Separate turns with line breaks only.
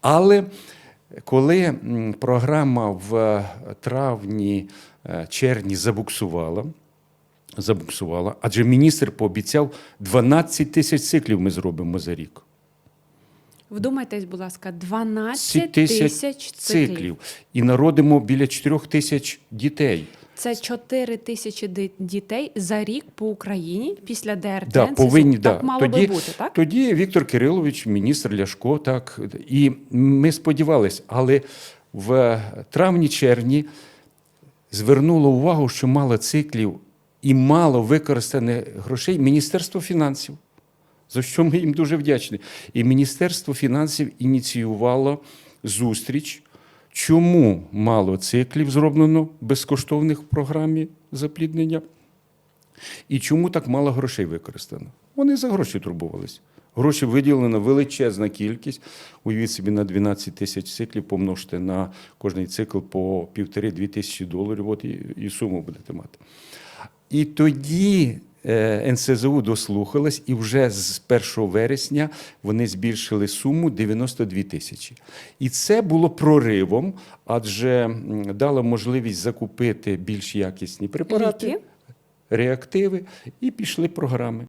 Але коли програма в е, травні, е, червні забуксувала, забуксувала, адже міністр пообіцяв 12 тисяч циклів ми зробимо за рік.
Вдумайтесь, будь ласка, 12
Ці
тисяч циклів.
І народимо біля 4 тисяч дітей.
Це 4 тисячі дітей за рік по Україні після ДРТ.
Да, повинні,
так
да.
мало
тоді,
би бути, так?
Тоді Віктор Кирилович, міністр Ляшко, так. І ми сподівалися, але в травні-червні звернуло увагу, що мало циклів і мало використаних грошей Міністерство фінансів, за що ми їм дуже вдячні. І Міністерство фінансів ініціювало зустріч. Чому мало циклів зроблено безкоштовних в програмі запліднення? І чому так мало грошей використано? Вони за гроші турбувалися. Гроші виділена величезна кількість. Уявіть собі на 12 тисяч циклів, помножте на кожний цикл по півтори-дві тисячі доларів, от і, і суму будете мати. І тоді НСЗУ дослухалась, і вже з 1 вересня вони збільшили суму 92 тисячі. І це було проривом, адже дало можливість закупити більш якісні препарати реактиви і пішли програми.